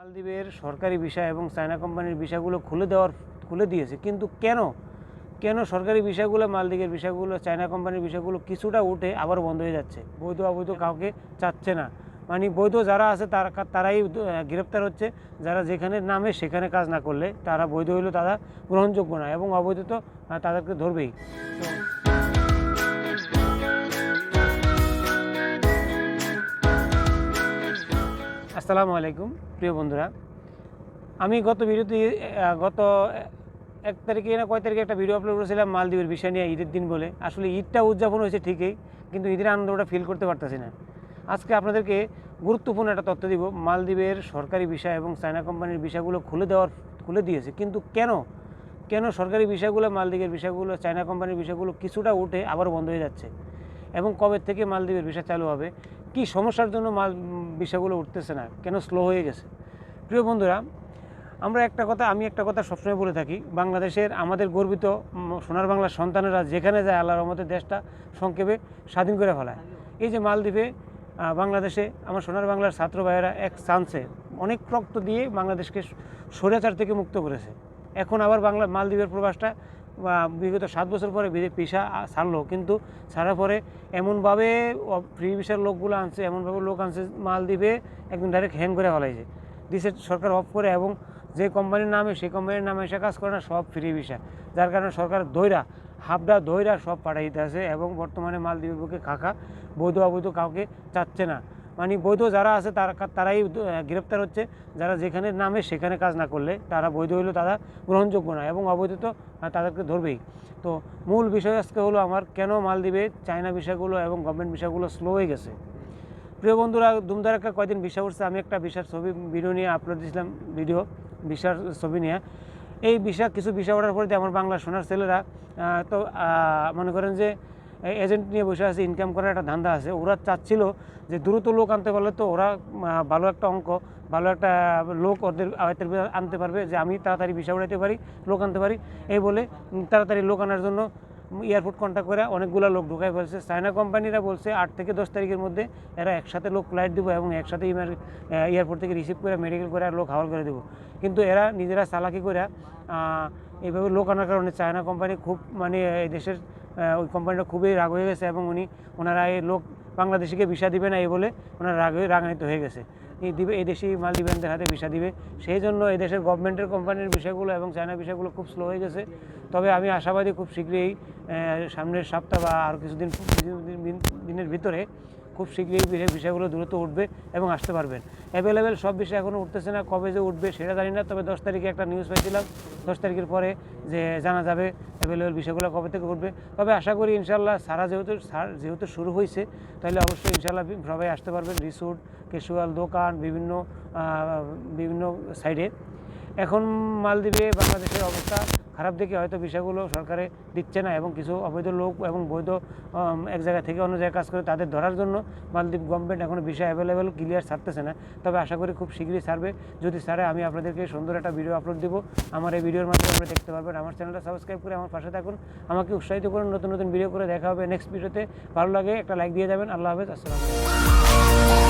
মালদ্বীপের সরকারি বিষয় এবং চায়না কোম্পানির বিষয়গুলো খুলে দেওয়ার, খুলে দিয়েছে। কিন্তু কেন? কেন সরকারি বিষয়গুলো মালদ্বীপের বিষয়গুলো চায়না কোম্পানির বিষয়গুলো কিছুটা উঠে আবার বন্ধ হয়ে যাচ্ছে? বৈধ অবৈধ কাউকে চাচ্ছে না। মানে বৈধ যারা আছে তারা, তারাই গ্রেপ্তার হচ্ছে। যারা যেখানে নামে সেখানে কাজ না করলে তারা বৈধ হইলেও তারা গ্রহণযোগ্য না এবং অবৈধ তো, তাদেরকে ধরবেই। আসসালামু আলাইকুম, প্রিয় বন্ধুরা। আমি গত ভিডিওতে গত এক তারিখে না কয় তারিখে একটা ভিডিও আপলোড করেছিলাম মালদ্বীপের বিষয় নিয়ে, ঈদের দিন বলে। আসলে ঈদটা উদযাপন হয়েছে ঠিকই, কিন্তু ঈদের আনন্দটা ফিল করতে পারতেছি না। আজকে আপনাদেরকে গুরুত্বপূর্ণ একটা তথ্য দিব। মালদ্বীপের সরকারি বিষয় এবং চায়না কোম্পানির বিষয়গুলো খুলে দেওয়ার, খুলে দিয়েছে। কিন্তু কেন? কেন সরকারি বিষয়গুলো, মালদ্বীপের বিষয়গুলো, চায়না কোম্পানির বিষয়গুলো কিছুটা উঠে আবার বন্ধ হয়ে যাচ্ছে? এবং কবে থেকে মালদ্বীপের বিষয় চালু হবে? কি সমস্যার জন্য মাল বিষয়গুলো উঠতেছে না? কেন স্লো হয়ে গেছে? প্রিয় বন্ধুরা, আমরা একটা কথা, আমি একটা কথা সবসময় বলে থাকি, বাংলাদেশের আমাদের গর্বিত সোনার বাংলার সন্তানেরা যেখানে যায়, আল্লাহর রহমতে দেশটা সংক্ষেপে স্বাধীন করে ফেলায়। এই যে মালদ্বীপে বাংলাদেশে আমার সোনার বাংলার ছাত্র ভাইয়েরা এক চান্সে অনেক রক্ত দিয়ে বাংলাদেশকে স্বৈরাচার থেকে মুক্ত করেছে। এখন আবার বাংলা, মালদ্বীপের প্রবাসটা বিগত সাত বছর পরে পেশা ছাড়লো। কিন্তু ছাড়ার পরে এমনভাবে ফ্রি ভিসার লোকগুলো আনছে, এমনভাবে লোক আনছে মালদ্বীপে একদম ডাইরেক্ট হ্যাং করে ফেলাইছে। দিছে সরকার অফ করে এবং যে কোম্পানির নামে, সেই কোম্পানির নামে এসে কাজ করে না, সব ফ্রি ভিসা যার কারণে সরকার দইরা, হাফডা দইরা সব পাঠাই দিতে আছে এবং বর্তমানে মালদ্বীপের বুকে খাকা বৈধ অবৈধ কাউকে চাচ্ছে না। মানে বৈধ যারা আছে তারা তারাই গ্রেপ্তার হচ্ছে। যারা যেখানে নামে সেখানে কাজ না করলে তারা বৈধ হইলেও তারা গ্রহণযোগ্য না এবং অবৈধ তো তাদেরকে ধরবেই। তো মূল বিষয় আজকে হলো আমার কেন মালদ্বীপে চায়না বিষয়গুলো এবং গভর্নমেন্ট বিষয়গুলো স্লো হয়ে গেছে। প্রিয় বন্ধুরা দুমদার একটা কয়দিন ভিসা উঠছে আমি একটা ভিসার ছবি ভিডিও নিয়ে আপলোড দিয়েছিলাম ভিডিও ভিসার ছবি নিয়ে। এই ভিসা, কিছু ভিসা ওঠার পরে আমার বাংলা সোনার ছেলেরা তো মনে করেন যে এজেন্ট নিয়ে বসে আছে ইনকাম করার একটা ধান্দা আছে। ওরা চাচ্ছিল যে দ্রুত লোক আনতে পারলে তো ওরা ভালো একটা অঙ্ক, ভালো একটা লোক ওদের আয়তের আনতে পারবে যে আমি তাড়াতাড়ি ভিসা উড়াইতে পারি, লোক আনতে পারি। এই বলে তাড়াতাড়ি লোক আনার জন্য এয়ারপোর্ট কন্ট্যাক্ট করে অনেকগুলো লোক ঢুকাই ফেলছে। চায়না কোম্পানিরা বলছে, আট থেকে দশ তারিখের মধ্যে এরা একসাথে লোক ফ্লাইট দেবো এবং একসাথে এয়ারপোর্ট থেকে রিসিভ করে মেডিকেল করে আর লোক হাওয়াল করে দেবো। কিন্তু এরা নিজেরা চালাকি করে এইভাবে লোক আনার কারণে চায়না কোম্পানি খুব মানে এই দেশের ওই কোম্পানিটা খুবই রাগ হয়ে গেছে এবং উনি ওনারা এই লোক বাংলাদেশিকে ভিসা দিবে না এই বলে ওনারা রাগ রাগান্বিত হয়ে গেছে। এই দিবে, এই দেশি মালদ্বীপানদের হাতে ভিসা দিবে। সেই জন্য এই দেশের গভর্নমেন্টের কোম্পানির বিষয়গুলো এবং চায়না বিষয়গুলো খুব স্লো হয়ে গেছে। তবে আমি আশাবাদী খুব শীঘ্রই সামনের সপ্তাহ বা আরও কিছুদিন দিনের ভিতরে খুব শীঘ্রই বিষয়গুলো দ্রুত উঠবে এবং আসতে পারবেন। অ্যাভেলেবেল সব বিষয় এখনও উঠতেছে না, কবে যে উঠবে সেটা জানি না, তবে দশ তারিখে একটা নিউজ পাইছিলাম। দশ তারিখের পরে যে জানা যাবে অ্যাভেলেবেল বিষয়গুলো কবে থেকে উঠবে। তবে আশা করি ইনশাল্লাহ সারা যেহেতু যেহেতু শুরু হয়েছে তাহলে অবশ্যই ইনশাল্লাহ সবাই আসতে পারবেন। রিসোর্ট ক্যাশুয়াল দোকান, বিভিন্ন বিভিন্ন সাইডে এখন মালদ্বীপে বাংলাদেশের অবস্থা খারাপ দেখে হয়তো বিষয়গুলো সরকারে দিচ্ছে না এবং কিছু অবৈধ লোক এবং বৈধ এক জায়গা থেকে অন্য জায়গায় কাজ করে তাদের ধরার জন্য মালদ্বীপ গভর্নমেন্ট এখন বিষয় অ্যাভেলেবেল ক্লিয়ার ছাড়তেছে না। তবে আশা করি খুব শীঘ্রই ছাড়বে। যদি ছাড়ে, আমি আপনাদেরকে সুন্দর একটা ভিডিও আপলোড দেবো। আমার এই ভিডিওর মাধ্যমে আপনারা দেখতে পারবেন। আমার চ্যানেলটা সাবস্ক্রাইব করে আমার পাশে থাকুন। আমাকে উৎসাহিত করুন। নতুন নতুন ভিডিও করে দেখা হবে নেক্সট ভিডিওতে ভালো লাগে, একটা লাইক দিয়ে যাবেন। আল্লাহ হাফেজ। আসসালামু